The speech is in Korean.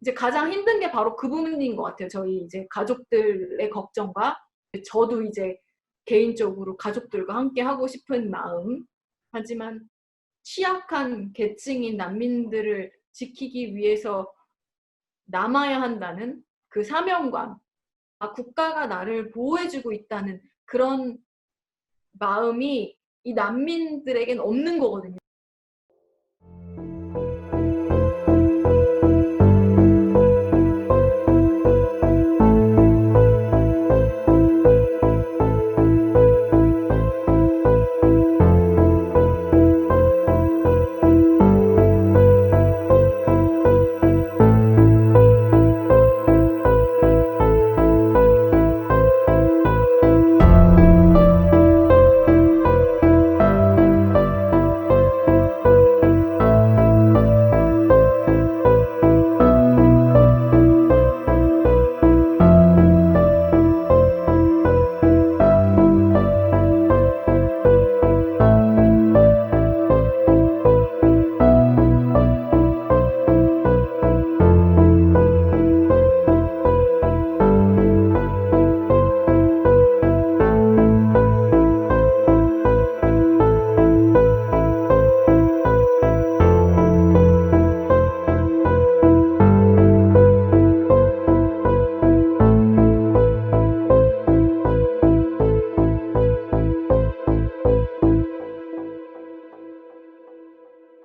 이제 가장 힘든 게 바로 그 부분인 것 같아요. 저희 이제 가족들의 걱정과 저도 이제 개인적으로 가족들과 함께 하고 싶은 마음. 하지만 취약한 계층인 난민들을 지키기 위해서 남아야 한다는 그 사명감. 아, 국가가 나를 보호해주고 있다는 그런 마음이 이 난민들에겐 없는 거거든요.